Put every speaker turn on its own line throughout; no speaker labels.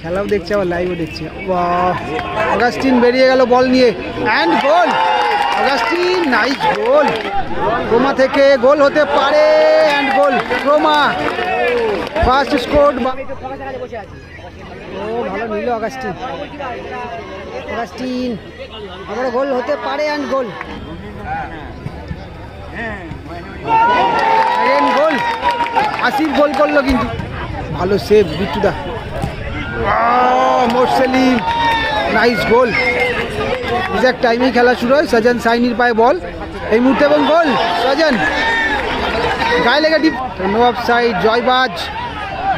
খেলাও দেখছে, আবার লাইভও দেখছে। অগাস্টিন বেরিয়ে গেল বল নিয়ে। And goal Augustine nice goal Kroma থেকে গোল হতে পারে। And goal Kroma! First score ও, ভালো নিল অগাস্টিন। অগাস্টিন আবার গোল হতে পারে and goal goal Asif goal করল কিন্তু। ভালো সেভ বিট্টুদা মোরসেলিম নাইস গোল এক্সাক্ট টাইমেই খেলা শুরু হয় সাজান সাইনির পায়ে বল এই মুহূর্তে এবং গোল সাজান গায়ে লেগে ডিপ নবাব সাইড জয়বাজ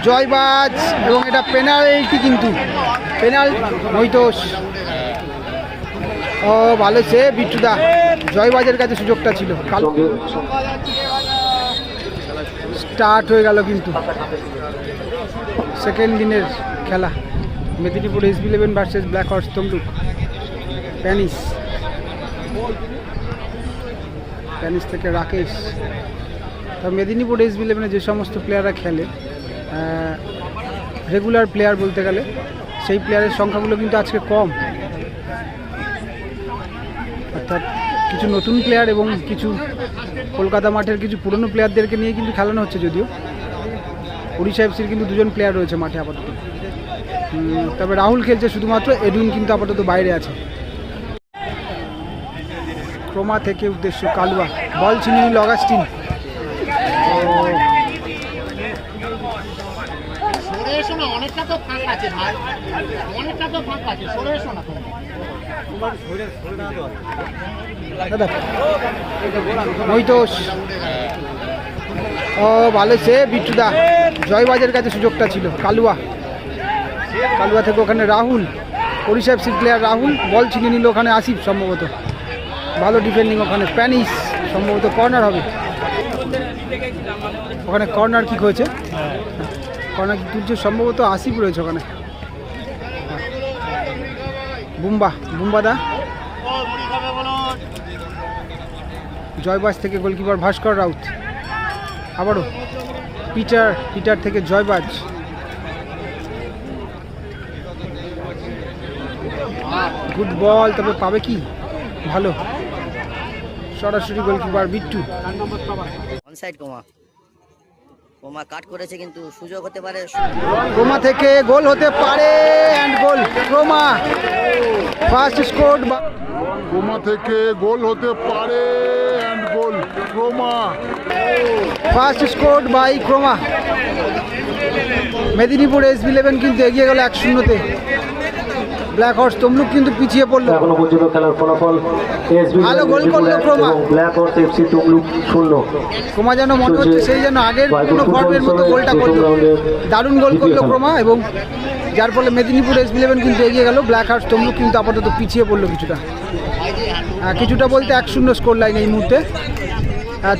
জয়বাজ। এবং এটা পেনাল্টি কিন্তু। পেনাল মহিতোষ। ও, ভালো সে বিট্টুদা। জয়বাজের কাছে সুযোগটা ছিল। কালো স্টার্ট হয়ে গেল কিন্তু। সেকেন্ড দিনের খেলা। Medinipur S eleven versus black horse Tamluk. প্যানিস। প্যানিস থেকে রাকেশ। তা মেদিনীপুর এস ইলেভেনে যে সমস্ত প্লেয়াররা খেলে রেগুলার প্লেয়ার বলতে গেলে, সেই প্লেয়ারের সংখ্যাগুলো কিন্তু আজকে কম। অর্থাৎ কিছু নতুন প্লেয়ার এবং কিছু কলকাতা মাঠের কিছু পুরনো প্লেয়ারদেরকে নিয়ে কিন্তু খেলানো হচ্ছে যদিও। উড়িষ্যা এফসির কিন্তু দুজন প্লেয়ার রয়েছে মাঠে আপাতত। তবে রাহুল খেলছে শুধুমাত্র এডুইন কিন্তু আপাতত বাইরে আছে। ক্রোমা থেকে উদ্দেশ্য কালুয়া, বল ছিনে নিল অগাস্টিন। দাদা ও, ভালো সে, বিট্টুদা। জয়বাজের কাছে সুযোগটা ছিল, কালুয়া। কালুয়া থেকে ওখানে রাহুল ওড়িশা এফসির প্লেয়ার রাহুল, বল ছিনে নিল ওখানে আসিফ সম্ভবত। ভালো ডিফেন্ডিং ওখানে প্যানিস সম্ভবত কর্নার হবে। ওখানে কর্নার কিক হয়েছে। কর্নার কিক তুলছে, সম্ভবত আসিফ রয়েছে ওখানে। বুম্বা বুম্বা দা। জয়বাজ থেকে গোলকিপার ভাস্কর রাউত। আবারও পিটার পিটার থেকে জয়বাজ। গুড বল তবে পাবে কি? ভালো। সরাসরি গোলকিপার বিট্টু।
অনসাইড কোমা কোমা কাট করেছে কিন্তু সুযোগ হতে পারে।
ক্রোমা থেকে গোল হতে পারে and goal Kroma. First score
Kroma থেকে গোল হতে পারে and goal Kroma.
First score by Kroma. Medinipur S eleven কিন্তু এগিয়ে গেল এক শূন্যতে। ব্ল্যাক হর্স তমলুক কিন্তু পিছিয়ে পড়ল।
এখনও পর্যন্ত খেলার ফলাফল এসবি
ভালো গোল করল Kroma.
Black horse FC Tamluk শূন্য।
ক্রোমা যেন মনে হচ্ছে সেই যেন আগের কোনো ফর্মের মতো গোলটা করল। দারুণ গোল করল ক্রোমা এবং যার ফলে মেদিনীপুর এস ইলেভেন কিন্তু এগিয়ে গেল। ব্ল্যাক হার্স তমলুক কিন্তু আপাতত পিছিয়ে পড়ল কিছুটা। কিছুটা বলতে এক শূন্য স্কোর লাইন এই মুহূর্তে।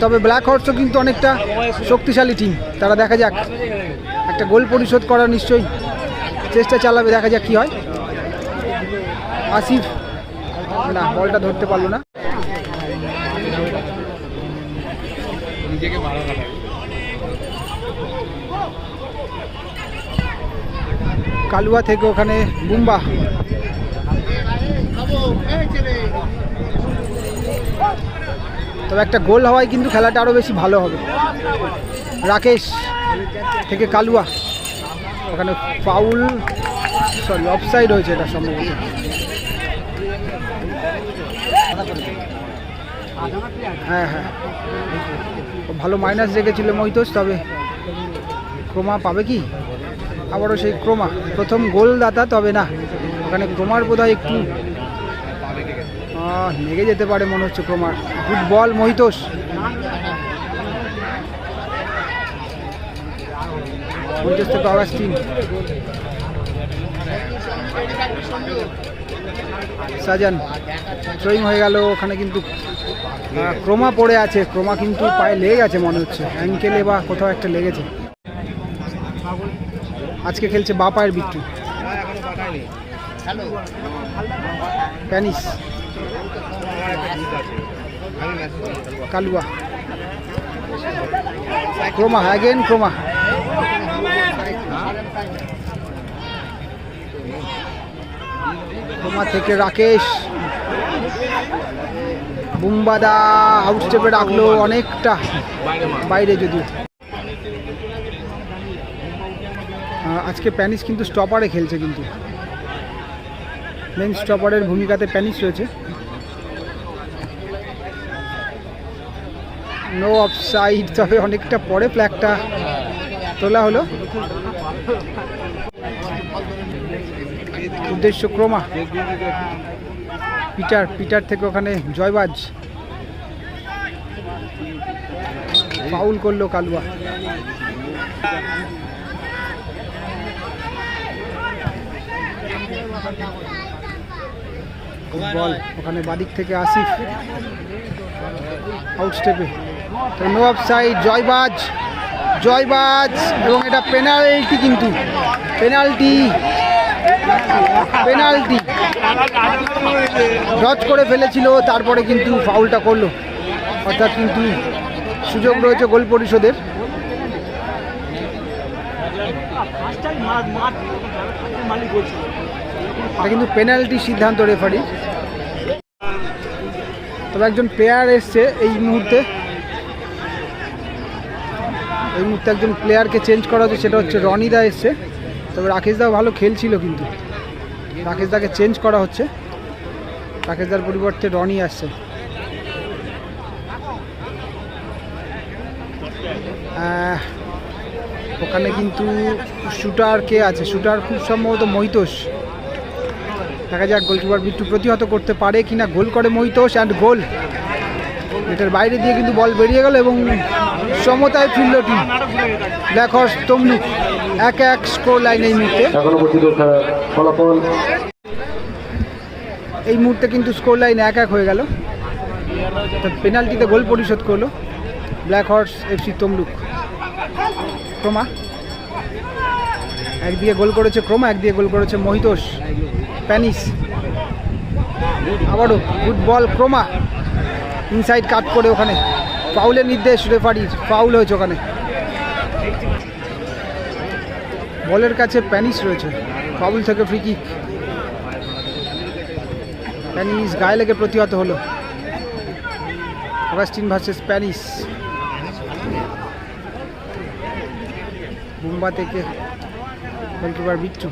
তবে ব্ল্যাক হর্সও কিন্তু অনেকটা শক্তিশালী টিম তারা দেখা যাক। একটা গোল পরিশোধ করার নিশ্চয়ই চেষ্টা চালাবে দেখা যাক কী হয়। আসিফ। না বলটা ধরতে পারল না। কালুয়া থেকে ওখানে বুম্বা। তবে একটা গোল হওয়ায় কিন্তু খেলাটা আরও বেশি ভালো হবে। রাকেশ থেকে কালুয়া। ওখানে ফাউল সরি অফসাইড হয়েছে এটা সম্ভবত। হ্যাঁ হ্যাঁ। ভালো মাইনাস রেখেছিল মহিতোষ, তবে ক্রোমা পাবে কি? আবারও সেই ক্রোমা। প্রথম গোলদাতা, তবে না। ওখানে ক্রোমার বোধহয় একটু লেগে যেতে পারে মনে হচ্ছে Kroemer. Good ball Mohitosh. Mohitosh থেকে অগাস্টিন সাজান থ্রোয়িং হয়ে গেল, ওখানে কিন্তু ক্রোমা পড়ে আছে, ক্রোমা কিন্তু পায়ে লেগে গেছে মনে হচ্ছে। অ্যাঙ্কেলে বা কোথাও একটা লেগেছে। আজকে খেলছে বা পায়ের Bittu. প্যানিস। Kalua. Kromah again Kromah. Kromah থেকে রাকেশ। বুম্বাদা আউট স্টেপে রাখল অনেকটা। বাইরে যদিও। আজকে প্যানিস কিন্তু স্টপারে খেলছে কিন্তু। মেন স্টপারের ভূমিকাতে প্যানিস রয়েছে। নো অফ সাইড তবে অনেকটা পরে ফ্ল্যাগটা তোলা হলো। উদ্দেশ্য ক্রমা। পিটার পিটার থেকে ওখানে জয়বাজ। ফাউল করল কালুয়া। বল ওখানে বাদিক থেকে আসিফ। আউট স্টেপে তো নো অফ সাইড জয়বাজ জয়বাজ, এবং এটা পেনাল্টি কিন্তু। পেনাল্টি পেনাল্টি ডচ করে ফেলেছিল, তারপরে কিন্তু ফাউলটা করল। অর্থাৎ কিন্তু সুযোগ রয়েছে গোল পরিশোধের। কিন্তু পেনাল্টি সিদ্ধান্ত রেফারি তবে একজন প্লেয়ার এসছে এই মুহূর্তে। এই মুহূর্তে একজন প্লেয়ারকে চেঞ্জ করা হচ্ছে, সেটা হচ্ছে রনিদা এসছে। তবে রাকেশদাও ভালো খেলছিল কিন্তু। রাকেশদাকে চেঞ্জ করা হচ্ছে। রাকেশদার পরিবর্তে রনি আসছে। ওখানে কিন্তু শুটার কে আছে? শুটার খুব সম্ভবত মহিতোষ। দেখা যাক গোলকিপার বিট্টু প্রতিহত করতে পারে কিনা। গোল করে মহিতোষ অ্যান্ড গোল এটার বাইরে দিয়ে কিন্তু বল বেরিয়ে গেল এবং সমতায় ফিরল টিম। হর্স তমলুক। এক এক স্কোর লাইন এই মুহূর্তে।
এখনও পর্যন্ত ফলাফল?
এই মুহূর্তে কিন্তু স্কোর লাইন এক এক হয়ে গেল। পেনাল্টিতে গোল পরিশোধ করল black horse FC Tamluk. Kroma. একদিকে গোল করেছে ক্রোমা একদিকে গোল করেছে মহিতোষ। প্যানিস। আবারও good ball Kromah. Inside cut করে ওখানে। ফাউলের নির্দেশ রেফারির ফাউল হয়েছে ওখানে। বলের কাছে প্যানিস রয়েছে। ফাউল থেকে ফ্রি কিক প্যানিস গায়ে লেগে প্রতিহত হলো। অগাস্টিন ভার্সেস প্যানিস মুম্বা থেকে গোলকিপার বিচ্ছু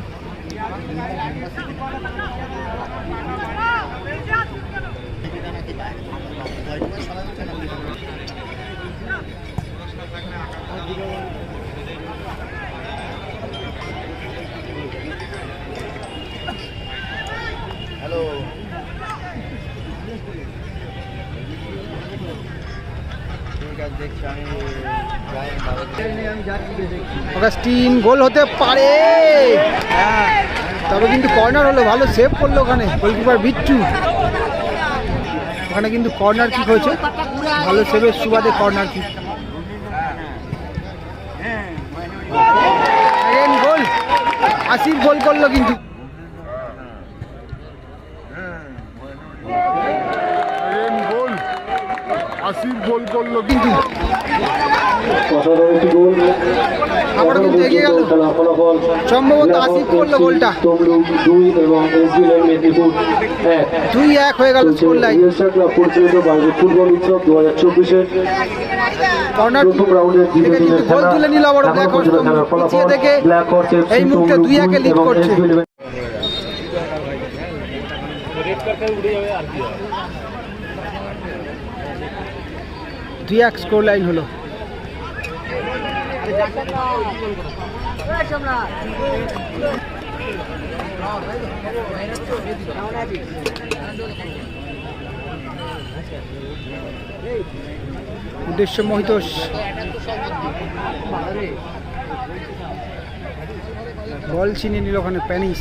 অগাস্টিন গোল হতে পারে। তবে কিন্তু কর্নার হলো ভালো সেভ করল ওখানে গোলকিপার বিচ্ছু। ওখানে কিন্তু কর্নার কিক হয়েছে। ভালো সেভের সুবাদে corner kick goal Asif goal করল কিন্তু
এন গোল আসিফ গোল করল
কিন্তু আবারও কিন্তু এগিয়ে গেল। সম্ভবত আসিফ করল গোলটা।
দুই এক।
দুই এক হয়ে গেল লাইন।
ফুটবল উৎসব দু হাজার চব্বিশের
গোল তুলে নিল আবার ব্ল্যাক হর্স পিছিয়ে থেকে এই মুহূর্তে দুই একে লিড করছে।
ইলেভেন
এক স্কোর লাইন হলো। উদ্দেশ্য মহিতোষ। বল চিনি নিল ওখানে প্যানিস।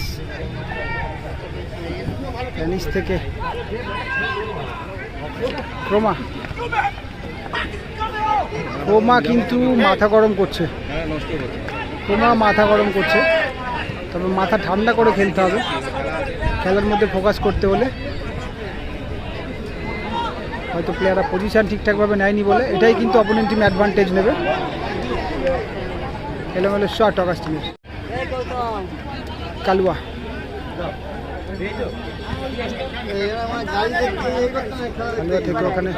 প্যানিস থেকে ক্রোমা। ক্রোমা কিন্তু মাথা গরম করছে। ক্রোমা মাথা গরম করছে। তবে মাথা ঠান্ডা করে খেলতে হবে। খেলার মধ্যে ফোকাস করতে হলে। হয়তো প্লেয়াররা পজিশন ঠিকঠাকভাবে নেয়নি বলে। এটাই কিন্তু অপোনেন্ট টিম অ্যাডভান্টেজ নেবে। এলোমেলো শট অগাস্টিনের কালুয়া। কালুয়া থেকে ওখানে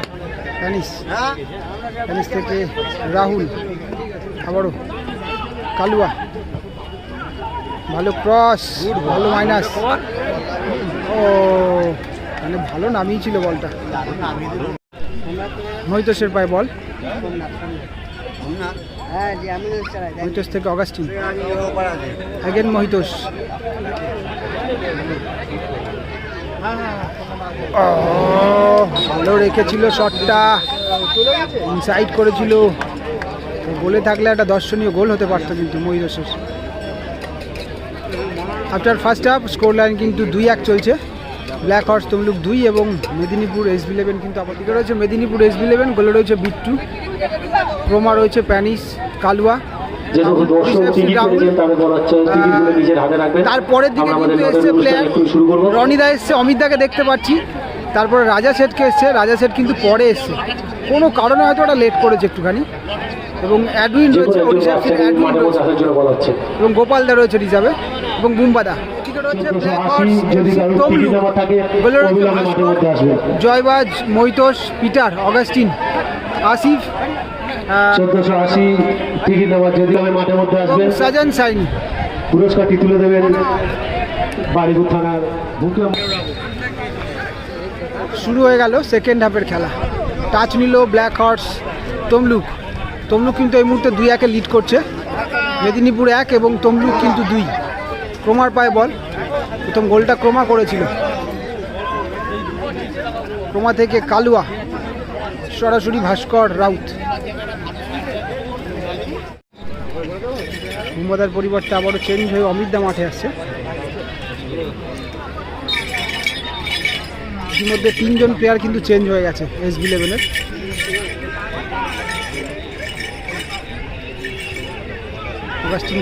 প্যানিস প্যানিস থেকে রাহুল, আবারও কালুয়া। ভালো ক্রস ভালো মাইনাস ও মানে ভালো নামিয়েছিল বলটা। মহিতোষের পায়ে বল। মহিতোষ থেকে অগাস্টিন। অ্যাগেন মহিতোষ। ভালো রেখেছিল শটটা। ইনসাইড করেছিল। গোলে থাকলে একটা দর্শনীয় গোল হতে পারতো কিন্তু মহিতোষের after first half scoreline কিন্তু দুই এক চলছে। ব্ল্যাক হর্স তমলুক দুই এবং মেদিনীপুর এস বি ইলেভেন কিন্তু আপাতত রয়েছে। মেদিনীপুর এস বি ইলেভেন গোলে রয়েছে বিট্টু। ক্রোমা রয়েছে প্যানিস, কালুয়া।
যেহেতু দর্শক টিকিট কেটেছেন তাদের বলাচ্ছে টিকিটগুলো নিজের হাতে রাখবেন
তারপরের দিকে কিন্তু এসছে প্লেয়ার
শুরু করব।
রনিদা এসছে অমিতদাকে দেখতে পাচ্ছি। তারপরে রাজা সেটকে এসছে রাজা সেট কিন্তু পরে এসছে। কোনো কারণে হয়তো ওটা লেট করেছে একটুখানি। এবং অ্যাডউইন রয়েছে অ্যাডউইন এবং গোপালদা রয়েছে রিজার্ভে এবং বুম্বাদা জয়বাজ মৈতোষ পিটার অগাস্টিন আসিফ
চোদ্দশো আশি টিকিট নেওয়ার যদি আমি মাঠের মধ্যে আসবেন
সাজান সাইনি।
পুরস্কারটি তুলে দেবেন বাড়িপুর থানার
শুরু হয়ে গেল সেকেন্ড হাফের খেলা। টাচ নিল ব্ল্যাক হর্স তমলুক। তমলুক কিন্তু এই মুহূর্তে দুই একে লিড করছে। মেদিনীপুর এক এবং তমলুক কিন্তু দুই। ক্রোমার পায়ে বল। প্রথম গোলটা ক্রোমা করেছিল। ক্রোমা থেকে কালুয়া সরাসরি ভাস্কর রাউত। মুম্বাদার পরিবর্তে আবারও চেঞ্জ হয়ে অমিতদা মাঠে আসছে। ইতিমধ্যে তিনজন প্লেয়ার কিন্তু চেঞ্জ হয়ে গেছে এস বি লেভেলের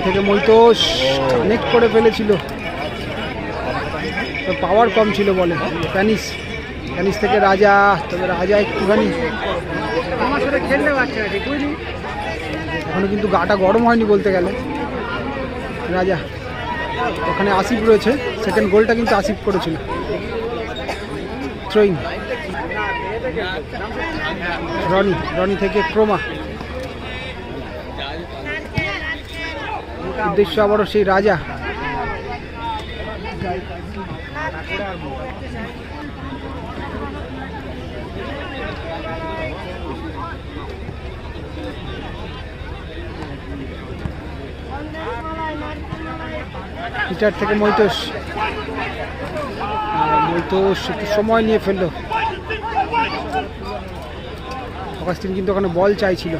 থেকে মৈতোষ কানেক্ট করে ফেলেছিল। পাওয়ার কম ছিল বলে। প্যানিস প্যানিস থেকে রাজা, তবে রাজা একটুখানি এখনও কিন্তু গাটা গরম হয়নি বলতে গেলে। রাজা। ওখানে আসিফ রয়েছে। সেকেন্ড গোলটা কিন্তু আসিফ করেছিল। থ্রোয়িং রনি রনি থেকে ক্রোমা। উদ্দেশ্য আবারও সেই রাজা। পিটার থেকে মৈতোষ মৈতোষ একটু সময় নিয়ে ফেলল। অগাস্টিন কিন্তু ওখানে বল চাইছিল।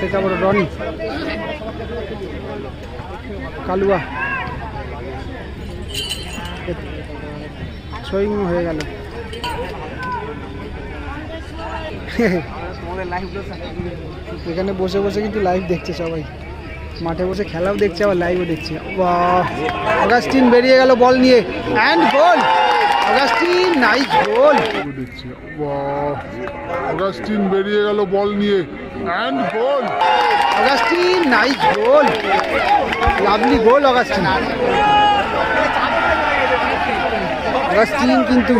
থেকে আবার রনি। কালুয়া। সুইং হয়ে গেল। এখানে বসে বসে কিন্তু লাইভ দেখছে সবাই। মাঠে বসে খেলাও দেখছে আবার লাইভও দেখছে। অগাস্টিন বেরিয়ে গেল বল নিয়ে। And goal Augustine nice goal
দেখছি অগাস্টিন বেরিয়ে গেল বল নিয়ে। And goal
Augustine nice goal lovely goal Augustine. Augustine কিন্তু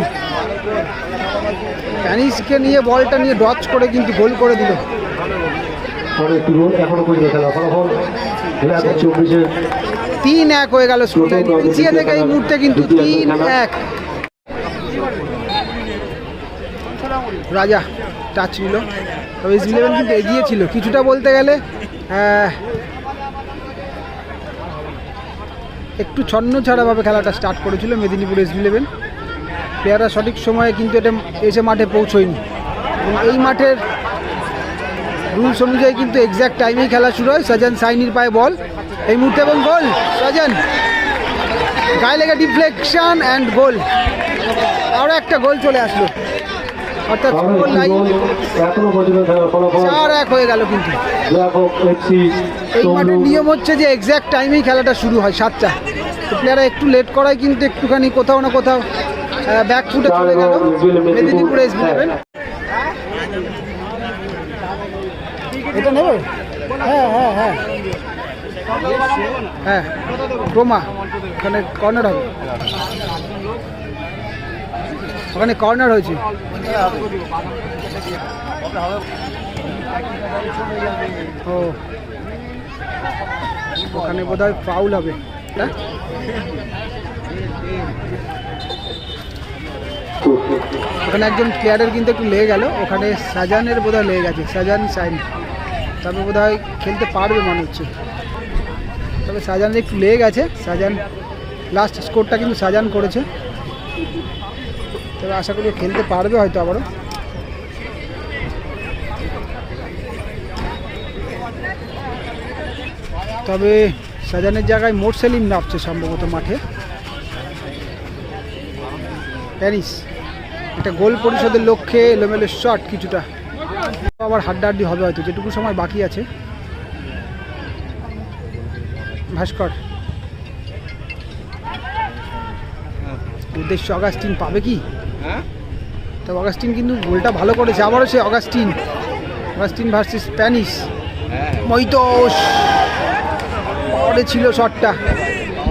প্যানিসকে নিয়ে বলটা নিয়ে ডচ করে কিন্তু গোল করে দিল। তিন এক হয়ে গেল পিছিয়ে থেকে এই মুহূর্তে কিন্তু তিন এক। রাজা টাচ নিল। তবে এস ইলেভেন কিন্তু এগিয়ে ছিল কিছুটা বলতে গেলে একটু ছন্ন ছাড়াভাবে খেলাটা স্টার্ট করেছিল মেদিনীপুর এস ইলেভেন প্লেয়াররা সঠিক সময়ে কিন্তু এটা এসে মাঠে পৌঁছয়নি। এবং এই মাঠের রুলস অনুযায়ী কিন্তু এক্স্যাক্ট টাইমেই খেলা শুরু হয়। সাজান সাইনির পায়ে বল। এই মুহূর্তে এবং গোল। সাজান গায়ে লেগে ডিফ্লেকশন অ্যান্ড গোল আরও একটা গোল চলে আসলো। অর্থাৎ চার এক হয়ে গেল কিন্তু। এই মাঠের নিয়ম হচ্ছে যে এক্স্যাক্ট টাইমেই খেলাটা শুরু হয় সাতটা। তো প্লেয়াররা একটু লেট করায় কিন্তু একটুখানি কোথাও না কোথাও ব্যাক ফুটে চলে গেল। মেদিনীপুর এস ইলেভেন এটা নেবে? হ্যাঁ হ্যাঁ হ্যাঁ। হ্যাঁ ক্রোমা। ওখানে কর্নার হবে। ওখানে কর্নার হয়েছে। ও। ওখানে বোধ হয় ফাউল হবে। হ্যাঁ? ওখানে একজন প্লেয়ারের কিন্তু একটু লেগে গেল। ওখানে সাজানের বোধহয় লেগে গেছে, সাজান সাইন তবে বোধ খেলতে পারবে মনে হচ্ছে। তবে সাজানের একটু লেগে গেছে, সাজান লাস্ট স্কোরটা কিন্তু সাজান করেছে। তবে আশা করি খেলতে পারবে হয়তো আবারও। তবে সাজানের জায়গায় মোট সেলিম নামছে সম্ভবত মাঠে। প্যারিস। এটা গোল পরিশোধের লক্ষ্যে এলোমেলো শট কিছুটা। আবার হাড্ডাহাড্ডি হবে হয়তো যেটুকু সময় বাকি আছে। ভাস্কর। উদ্দেশ্য অগাস্টিন পাবে কি? তো অগাস্টিন কিন্তু গোলটা ভালো করেছে আবারও সে Augustine. Augustine versus Spanish. Moitosh. বড় ছিল শটটা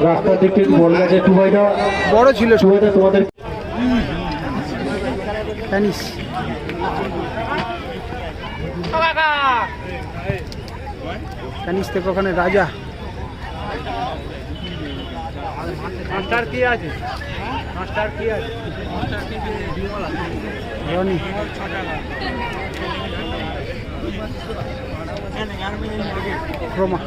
রাস্তার দিক থেকে বল গেছে টু বাইটা
বড় ছিল
টু বাইটা তোমাদের
স্প্যানিশ স্প্যানিশ থেকে ওখানে রাজা রনি ক্রোমা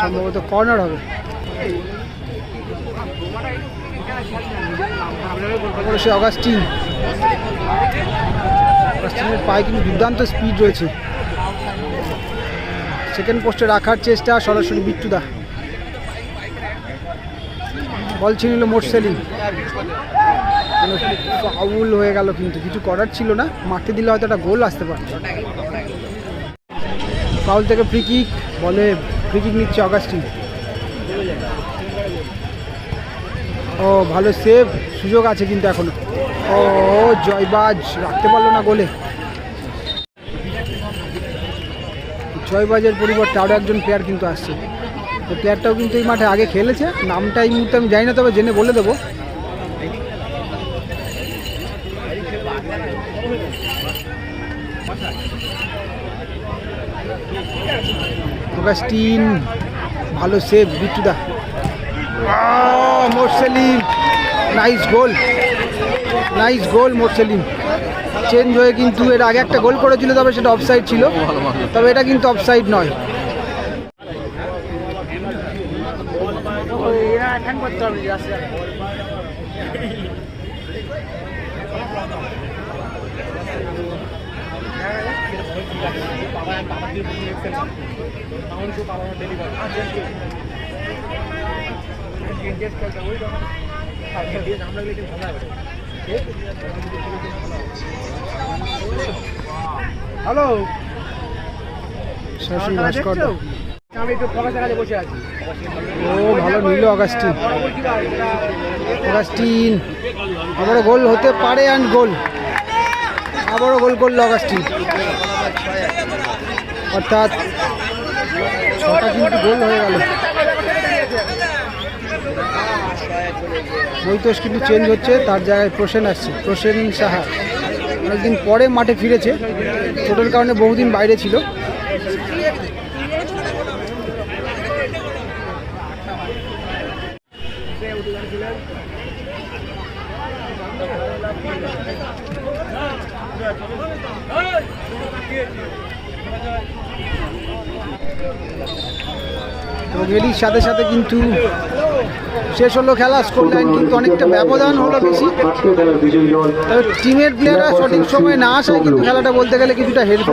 সম্ভবত কর্নার হবে। সে অগাস্টিন। অগাস্টিনের পায়ে কিন্তু দুর্দান্ত স্পিড রয়েছে। সেকেন্ড পোস্টে রাখার চেষ্টা, সরাসরি বিট্টুদা। বল ছিল মোট সেলিং ফাউল হয়ে গেল কিন্তু। কিছু করার ছিল না। মাঠে দিলে হয়তো একটা গোল আসতে পারত। ফাউল থেকে ফ্রি কিক বলে ফ্রি কিক নিচ্ছে অগাস্টিন ও, ভালো সেভ সুযোগ আছে কিন্তু এখনও। ও, জয়বাজ, রাখতে পারল না গোলে। জয়বাজের পরিবর্তে আরও একজন প্লেয়ার কিন্তু আসছে। তো প্লেয়ারটাও কিন্তু এই মাঠে আগে খেলেছে। নামটা এই মুহূর্তে আমি জানি না, তবে জেনে বলে দেবো। অগাস্টিন ভালো সেভ বিটুদা মোরসেলিম নাইস গোল নাইস গোল মোরসেলিম চেঞ্জ হয়ে কিন্তু এর আগে একটা গোল করেছিল, তবে সেটা অফসাইড ছিল। তবে এটা কিন্তু অফসাইড নয়। হ্যালো? সরাসরি ভাস্কর
আমি একটু ফোকাসের কাছে বসে আছি।
ও ভালো নিল অগাস্টিন। অগাস্টিন। আবারও গোল হতে পারে অ্যান্ড গোল। আবারও গোল করল অগাস্টিন। অর্থাৎ ছটা কিন্তু গোল হয়ে গেল বৈতোষ কিন্তু চেঞ্জ হচ্ছে, তার জায়গায় প্রসেন আসছে, প্রসেন সাহা। অনেকদিন পরে মাঠে ফিরেছে চোটের কারণে বহুদিন বাইরে ছিল। এরই সাথে সাথে কিন্তু শেষ হলো খেলা স্কোর লাইন কিন্তু অনেকটা ব্যবধান হলো বেশি। তবে টিমের প্লেয়াররা সঠিক সময় না আসায় কিন্তু খেলাটা বলতে গেলে কিছুটা হেল্প